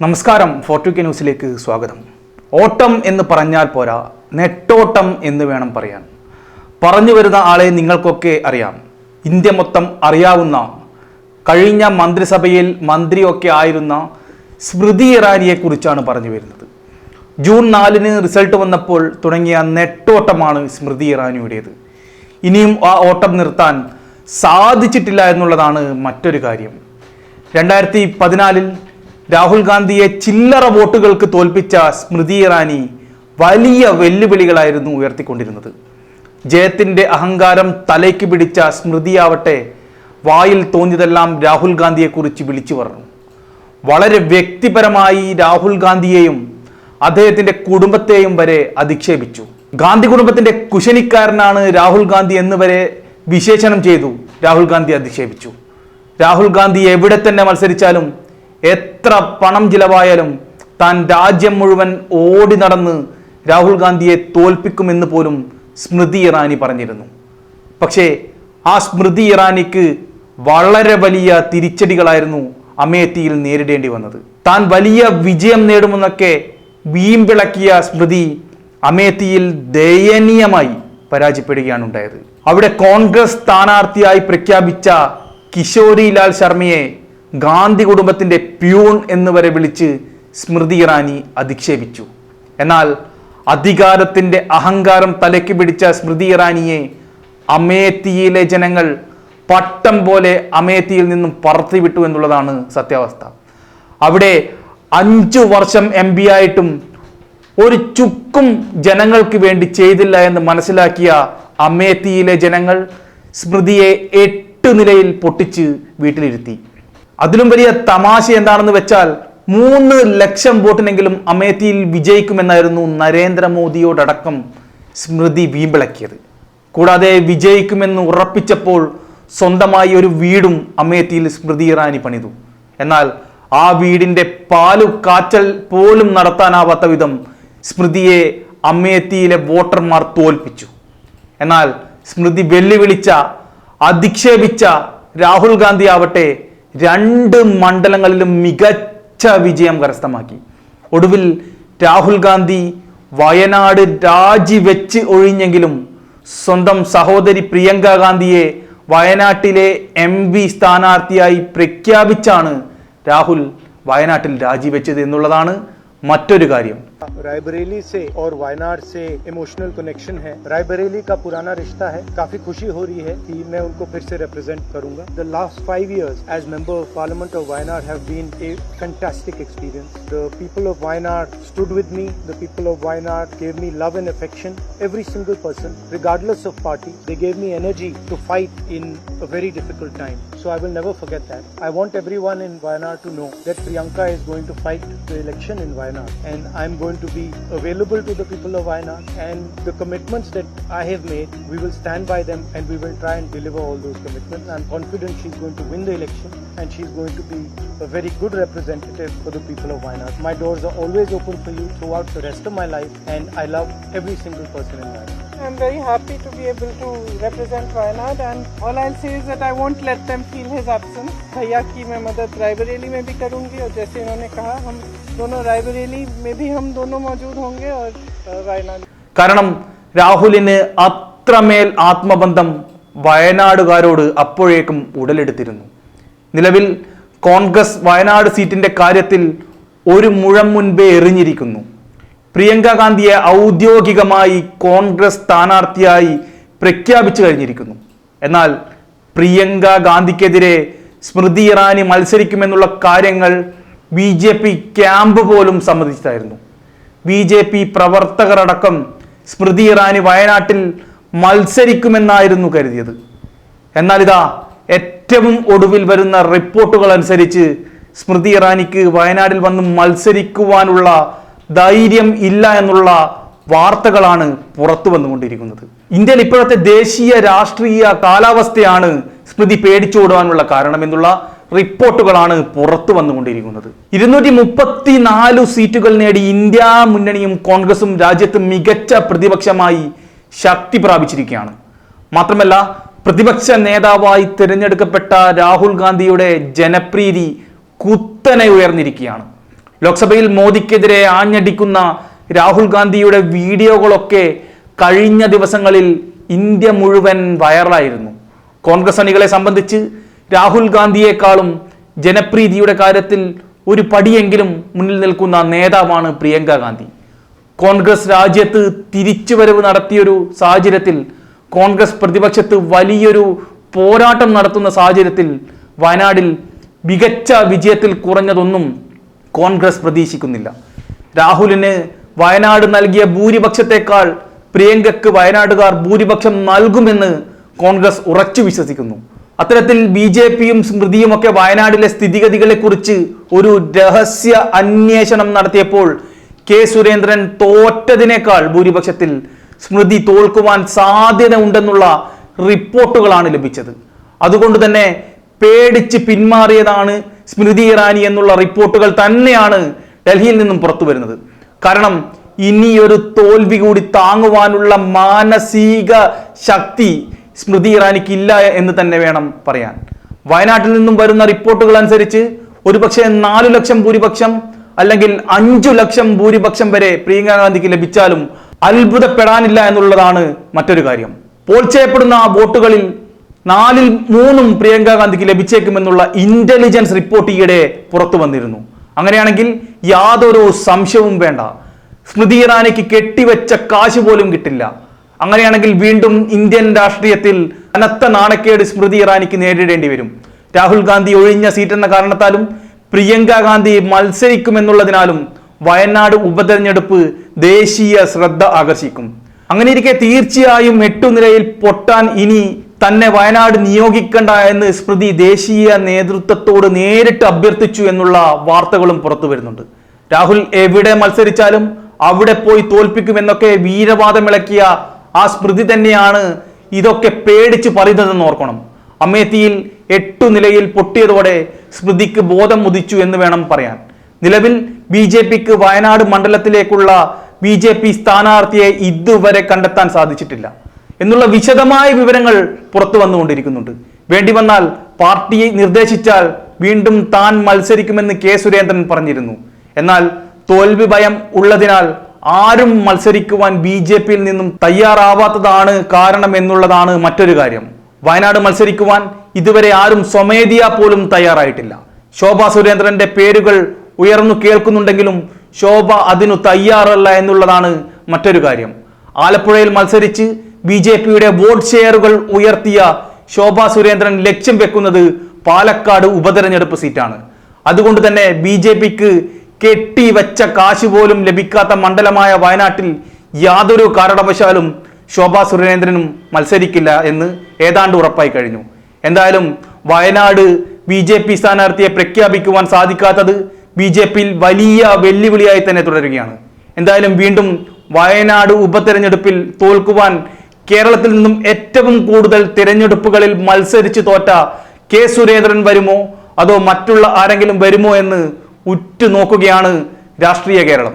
നമസ്കാരം ഫോർട്ടു കെ ന്യൂസിലേക്ക് സ്വാഗതം. ഓട്ടം എന്ന് പറഞ്ഞാൽ പോരാ നെട്ടോട്ടം എന്ന് വേണം പറയാൻ. പറഞ്ഞു വരുന്ന ആളെ നിങ്ങൾക്കൊക്കെ അറിയാം. ഇന്ത്യ മൊത്തം അറിയാവുന്ന കഴിഞ്ഞ മന്ത്രിസഭയിൽ മന്ത്രിയൊക്കെ ആയിരുന്ന സ്മൃതി ഇറാനിയെക്കുറിച്ചാണ് പറഞ്ഞു വരുന്നത്. ജൂൺ നാലിന് റിസൾട്ട് വന്നപ്പോൾ തുടങ്ങിയ നെട്ടോട്ടമാണ് സ്മൃതി ഇറാനിയുടേത്. ഇനിയും ആ ഓട്ടം നിർത്താൻ സാധിച്ചിട്ടില്ല എന്നുള്ളതാണ് മറ്റൊരു കാര്യം. രണ്ടായിരത്തി പതിനാലിൽ രാഹുൽ ഗാന്ധിയെ ചില്ലറ വോട്ടുകൾക്ക് തോൽപ്പിച്ച സ്മൃതി ഇറാനി വലിയ വെല്ലുവിളികളായിരുന്നു ഉയർത്തിക്കൊണ്ടിരുന്നത്. ജയത്തിന്റെ അഹങ്കാരം തലയ്ക്ക് പിടിച്ച സ്മൃതിയാവട്ടെ വായിൽ തോന്നിയതെല്ലാം രാഹുൽ ഗാന്ധിയെക്കുറിച്ച് വിളിച്ചു പറഞ്ഞു. വളരെ വ്യക്തിപരമായി രാഹുൽ ഗാന്ധിയെയും അദ്ദേഹത്തിന്റെ കുടുംബത്തെയും വരെ അധിക്ഷേപിച്ചു. ഗാന്ധി കുടുംബത്തിന്റെ കുശനിക്കാരനാണ് രാഹുൽ ഗാന്ധി എന്ന് വരെ വിശേഷണം ചെയ്തു രാഹുൽ ഗാന്ധി അധിക്ഷേപിച്ചു. രാഹുൽ ഗാന്ധി എവിടെ തന്നെ മത്സരിച്ചാലും എത്ര പണം ചിലവായാലും താൻ രാജ്യം മുഴുവൻ ഓടി നടന്ന് രാഹുൽ ഗാന്ധിയെ തോൽപ്പിക്കുമെന്ന് പോലും സ്മൃതി ഇറാനി പറഞ്ഞിരുന്നു. പക്ഷേ ആ സ്മൃതി ഇറാനിക്ക് വളരെ വലിയ തിരിച്ചടികളായിരുന്നു അമേത്തിയിൽ നേരിടേണ്ടി വന്നത്. താൻ വലിയ വിജയം നേടുമെന്നൊക്കെ വീമ്പിളക്കിയ സ്മൃതി അമേത്തിയിൽ ദയനീയമായി പരാജയപ്പെടുകയാണ് ഉണ്ടായത് അവിടെ കോൺഗ്രസ് സ്ഥാനാർത്ഥിയായി പ്രഖ്യാപിച്ച കിഷോരിലാൽ ശർമ്മയെ ഗാന്ധി കുടുംബത്തിന്റെ പ്യൂൺ എന്ന് വരെ വിളിച്ച് സ്മൃതി ഇറാനി അധിക്ഷേപിച്ചു. എന്നാൽ അധികാരത്തിന്റെ അഹങ്കാരം തലയ്ക്ക് പിടിച്ച സ്മൃതി ഇറാനിയെ അമേത്തിയിലെ ജനങ്ങൾ പട്ടം പോലെ അമേത്തിയിൽ നിന്നും പറത്തിവിട്ടു എന്നുള്ളതാണ് സത്യാവസ്ഥ. അവിടെ അഞ്ചു വർഷം എം പി ആയിട്ടും ഒരു ചുക്കും ജനങ്ങൾക്ക് വേണ്ടി ചെയ്തില്ല എന്ന് മനസ്സിലാക്കിയ അമേത്തിയിലെ ജനങ്ങൾ സ്മൃതിയെ എട്ട് നിലയിൽ പൊട്ടിച്ച് വീട്ടിലിരുത്തി. അതിലും വലിയ തമാശ എന്താണെന്ന് വെച്ചാൽ മൂന്ന് ലക്ഷം വോട്ടിനെങ്കിലും അമേത്തിയിൽ വിജയിക്കുമെന്നായിരുന്നു നരേന്ദ്രമോദിയോടക്കം സ്മൃതി വീമ്പിളക്കിയത്. കൂടാതെ വിജയിക്കുമെന്ന് ഉറപ്പിച്ചപ്പോൾ സ്വന്തമായി ഒരു വീടും അമേത്തിയിൽ സ്മൃതി ഇറാനി പണിതു. എന്നാൽ ആ വീടിന്റെ പാലു കാച്ചൽ പോലും നടത്താനാവാത്ത വിധം സ്മൃതിയെ അമേത്തിയിലെ വോട്ടർമാർ തോൽപ്പിച്ചു. എന്നാൽ സ്മൃതി വെല്ലുവിളിച്ച അധിക്ഷേപിച്ച രാഹുൽ ഗാന്ധി ആവട്ടെ രണ്ട് മണ്ഡലങ്ങളിലും മികച്ച വിജയം കരസ്ഥമാക്കി. ഒടുവിൽ രാഹുൽ ഗാന്ധി വയനാട് രാജിവെച്ച് ഒഴിഞ്ഞെങ്കിലും സ്വന്തം സഹോദരി പ്രിയങ്ക ഗാന്ധിയെ വയനാട്ടിലെ എം പി സ്ഥാനാർത്ഥിയായി പ്രഖ്യാപിച്ചാണ് രാഹുൽ വയനാട്ടിൽ രാജിവെച്ചത് എന്നുള്ളതാണ് മറ്റൊരു കാര്യം रायबरेली से और वायनाड से इमोशनल कनेक्शन है रायबरेली का पुराना रिश्ता है काफी खुशी हो रही है कि मैं उनको फिर से रिप्रेजेंट करूंगा the last five years as member of parliament of Wayanad have been a fantastic experience the people of Wayanad stood with me the people of wayanad gave me love and affection every single person regardless of party they gave me energy to fight in a very difficult time so i will never forget that i want everyone in wayanad to know that priyanka is going to fight the election in wayanad and i'm going to be available to the people of Wayanad and the commitments that I have made, we will stand by them and we will try and deliver all those commitments. I'm confident she's going to win the election and she's going to be a very good representative for the people of Wayanad. My doors are always open for you throughout the rest of my life and I love every single person in Wayanad. I'm very happy to be able to represent Wayanad and all I'll say is that I won't let them feel his absence. भैया की मैं मदद रायबरेली में भी करूंगी और जैसे इन्होंने कहा हम दोनों रायबरेली में भी हम दोनों मौजूद होंगे और अ, वायनाड കാരണം രാഹുലിന് അത്രമേൽ ആത്മബന്ധം വയനാടുകാരോട് അപ്പോഴേക്കും ഉടലെടുത്തിരുന്നു നിലവിൽ കോൺഗ്രസ് വയനാട് സീറ്റിന്റെ കാര്യത്തിൽ ഒരു മുഴം മുൻപേ എറിഞ്ഞിരിക്കുന്നു പ്രിയങ്ക ഗാന്ധിയെ ഔദ്യോഗികമായി കോൺഗ്രസ് സ്ഥാനാർത്ഥിയായി പ്രഖ്യാപിച്ചു കഴിഞ്ഞിരിക്കുന്നു. എന്നാൽ പ്രിയങ്ക ഗാന്ധിക്കെതിരെ സ്മൃതി ഇറാനി മത്സരിക്കുമെന്നുള്ള കാര്യങ്ങൾ ബി ജെ പി ക്യാമ്പ് പോലും സമ്മതിച്ചതായിരുന്നു ബി ജെ പി പ്രവർത്തകരടക്കം സ്മൃതി ഇറാനി വയനാട്ടിൽ മത്സരിക്കുമെന്നായിരുന്നു കരുതിയത്. എന്നാൽ ഇതാ ഏറ്റവും ഒടുവിൽ വരുന്ന റിപ്പോർട്ടുകൾ അനുസരിച്ച് സ്മൃതി ഇറാനിക്ക് വയനാട്ടിൽ വന്ന് മത്സരിക്കുവാനുള്ള ധൈര്യം ഇല്ല എന്നുള്ള വാർത്തകളാണ് പുറത്തു വന്നുകൊണ്ടിരിക്കുന്നത്. ഇന്ത്യയിൽ ഇപ്പോഴത്തെ ദേശീയ രാഷ്ട്രീയ കാലാവസ്ഥയാണ് സ്മൃതി പേടിച്ചോടുവാനുള്ള കാരണം എന്നുള്ള റിപ്പോർട്ടുകളാണ് പുറത്തു വന്നുകൊണ്ടിരിക്കുന്നത്. ഇരുന്നൂറ്റി മുപ്പത്തി നാല് സീറ്റുകൾ നേടി ഇന്ത്യ മുന്നണിയും കോൺഗ്രസും രാജ്യത്ത് മികച്ച പ്രതിപക്ഷമായി ശക്തി പ്രാപിച്ചിരിക്കുകയാണ്. മാത്രമല്ല പ്രതിപക്ഷ നേതാവായി തിരഞ്ഞെടുക്കപ്പെട്ട രാഹുൽ ഗാന്ധിയുടെ ജനപ്രീതി കുത്തനെ ഉയർന്നിരിക്കുകയാണ്. ലോക്സഭയിൽ മോദിക്കെതിരെ ആഞ്ഞടിക്കുന്ന രാഹുൽ ഗാന്ധിയുടെ വീഡിയോകളൊക്കെ കഴിഞ്ഞ ദിവസങ്ങളിൽ ഇന്ത്യ മുഴുവൻ വൈറലായിരുന്നു. കോൺഗ്രസ് അണികളെ സംബന്ധിച്ച് രാഹുൽ ഗാന്ധിയെക്കാളും ജനപ്രീതിയുടെ കാര്യത്തിൽ ഒരു പടിയെങ്കിലും മുന്നിൽ നിൽക്കുന്ന നേതാവാണ് പ്രിയങ്ക ഗാന്ധി. കോൺഗ്രസ് രാജ്യത്ത് തിരിച്ചുവരവ് നടത്തിയൊരു സാഹചര്യത്തിൽ കോൺഗ്രസ് പ്രതിപക്ഷത്ത് വലിയൊരു പോരാട്ടം നടത്തുന്ന സാഹചര്യത്തിൽ വയനാടിൽ മികച്ച വിജയത്തിൽ കുറഞ്ഞതൊന്നും കോൺഗ്രസ് പ്രതീക്ഷിക്കുന്നില്ല. രാഹുലിന് വയനാട് നൽകിയ ഭൂരിപക്ഷത്തെക്കാൾ പ്രിയങ്കയ്ക്ക് വയനാടുകാർ ഭൂരിപക്ഷം നൽകുമെന്ന് കോൺഗ്രസ് ഉറച്ചു വിശ്വസിക്കുന്നു. അത്തരത്തിൽ ബി ജെ പിയും സ്മൃതിയും ഒക്കെ വയനാടിലെ സ്ഥിതിഗതികളെക്കുറിച്ച് ഒരു രഹസ്യ അന്വേഷണം നടത്തിയപ്പോൾ കെ സുരേന്ദ്രൻ തോറ്റതിനേക്കാൾ ഭൂരിപക്ഷത്തിൽ സ്മൃതി തോൽക്കുവാൻ സാധ്യത ഉണ്ടെന്നുള്ള റിപ്പോർട്ടുകളാണ് ലഭിച്ചത്. അതുകൊണ്ട് തന്നെ പേടിച്ച് പിന്മാറിയതാണ് സ്മൃതി ഇറാനി എന്നുള്ള റിപ്പോർട്ടുകൾ തന്നെയാണ് ഡൽഹിയിൽ നിന്നും പുറത്തു വരുന്നത്. കാരണം ഇനിയൊരു തോൽവി കൂടി താങ്ങുവാനുള്ള മാനസിക ശക്തി സ്മൃതി ഇറാനിക്ക് ഇല്ല എന്ന് തന്നെ വേണം പറയാൻ. വയനാട്ടിൽ നിന്നും വരുന്ന റിപ്പോർട്ടുകൾ അനുസരിച്ച് ഒരുപക്ഷെ നാലു ലക്ഷം ഭൂരിപക്ഷം അല്ലെങ്കിൽ അഞ്ചു ലക്ഷം ഭൂരിപക്ഷം വരെ പ്രിയങ്ക ഗാന്ധിക്ക് ലഭിച്ചാലും അത്ഭുതപ്പെടാനില്ല എന്നുള്ളതാണ് മറ്റൊരു കാര്യം. പോൾ ചെയ്യപ്പെടുന്ന ആ വോട്ടുകളിൽ നാലിൽ മൂന്നും പ്രിയങ്ക ഗാന്ധിക്ക് ലഭിച്ചേക്കുമെന്നുള്ള ഇന്റലിജൻസ് റിപ്പോർട്ട് ഈയിടെ പുറത്തു വന്നിരുന്നു. അങ്ങനെയാണെങ്കിൽ യാതൊരു സംശയവും വേണ്ട. സ്മൃതി ഇറാനിക്ക് കെട്ടിവെച്ച കാശ് പോലും കിട്ടില്ല. അങ്ങനെയാണെങ്കിൽ വീണ്ടും ഇന്ത്യൻ രാഷ്ട്രീയത്തിൽ കനത്ത നാണക്കേട് സ്മൃതി ഇറാനിക്ക് നേരിടേണ്ടി വരും. രാഹുൽ ഗാന്ധി ഒഴിഞ്ഞ സീറ്റ് എന്ന കാരണത്താലും പ്രിയങ്ക ഗാന്ധി മത്സരിക്കുമെന്നുള്ളതിനാലും വയനാട് ഉപതെരഞ്ഞെടുപ്പ് ദേശീയ ശ്രദ്ധ ആകർഷിക്കും. അങ്ങനെ ഇരിക്കെ തീർച്ചയായും എട്ടു നിലയിൽ പൊട്ടാൻ ഇനി തന്നെ വയനാട് നിയോഗിക്കണ്ട എന്ന് സ്മൃതി ദേശീയ നേതൃത്വത്തോട് നേരിട്ട് അഭ്യർത്ഥിച്ചു എന്നുള്ള വാർത്തകളും പുറത്തു വരുന്നുണ്ട്. രാഹുൽ എവിടെ മത്സരിച്ചാലും അവിടെ പോയി തോൽപ്പിക്കുമെന്നൊക്കെ വീരവാദമിളക്കിയ ആ സ്മൃതി തന്നെയാണ് ഇതൊക്കെ പേടിച്ച് പറയുന്നതെന്ന് ഓർക്കണം. അമേത്തിയിൽ എട്ടു നിലയിൽ പൊട്ടിയതോടെ സ്മൃതിക്ക് ബോധം മുതിച്ചു എന്ന് വേണം പറയാൻ. നിലവിൽ ബി ജെ പിക്ക് വയനാട് മണ്ഡലത്തിലേക്കുള്ള ബി ജെ പി സ്ഥാനാർത്ഥിയെ ഇതുവരെ കണ്ടെത്താൻ സാധിച്ചിട്ടില്ല. എന്നുള്ള വിശദമായ വിവരങ്ങൾ പുറത്തു വന്നുകൊണ്ടിരിക്കുന്നുണ്ട്. വേണ്ടി വന്നാൽ പാർട്ടി നിർദ്ദേശിച്ചാൽ വീണ്ടും താൻ മത്സരിക്കുമെന്ന് കെ സുരേന്ദ്രൻ പറഞ്ഞിരുന്നു. എന്നാൽ തോൽവി ഭയം ഉള്ളതിനാൽ ആരും മത്സരിക്കുവാൻ ബി ജെ പിയിൽ നിന്നും തയ്യാറാവാത്തതാണ് കാരണം എന്നുള്ളതാണ് മറ്റൊരു കാര്യം. വയനാട് മത്സരിക്കുവാൻ ഇതുവരെ ആരും സ്വമേധിയ പോലും തയ്യാറായിട്ടില്ല. ശോഭ സുരേന്ദ്രന്റെ പേരുകൾ ഉയർന്നു കേൾക്കുന്നുണ്ടെങ്കിലും ശോഭ അതിനു തയ്യാറല്ല എന്നുള്ളതാണ് മറ്റൊരു കാര്യം. ആലപ്പുഴയിൽ മത്സരിച്ച് ബി ജെ പിയുടെ വോട്ട് ഷെയറുകൾ ഉയർത്തിയ ശോഭ സുരേന്ദ്രൻ ലക്ഷ്യം വെക്കുന്നത് പാലക്കാട് ഉപതെരഞ്ഞെടുപ്പ് സീറ്റാണ്. അതുകൊണ്ട് തന്നെ ബി ജെ പിക്ക് കെട്ടിവെച്ച കാശ് പോലും ലഭിക്കാത്ത മണ്ഡലമായ വയനാട്ടിൽ യാതൊരു കാരണവശാലും ശോഭാ സുരേന്ദ്രനും മത്സരിക്കില്ല എന്ന് ഏതാണ്ട് ഉറപ്പായി കഴിഞ്ഞു. എന്തായാലും വയനാട് ബി ജെ പി സ്ഥാനാർത്ഥിയെ പ്രഖ്യാപിക്കുവാൻ സാധിക്കാത്തത് ബി ജെ പിയിൽ വലിയ വെല്ലുവിളിയായി തന്നെ തുടരുകയാണ്. എന്തായാലും വീണ്ടും വയനാട് ഉപതെരഞ്ഞെടുപ്പിൽ തോൽക്കുവാൻ കേരളത്തിൽ നിന്നും ഏറ്റവും കൂടുതൽ തിരഞ്ഞെടുപ്പുകളിൽ മത്സരിച്ച് തോറ്റ കെ സുരേന്ദ്രൻ വരുമോ? അതോ മറ്റുള്ള ആരെങ്കിലും വരുമോ എന്ന് ഉറ്റുനോക്കുകയാണ് രാഷ്ട്രീയ കേരളം.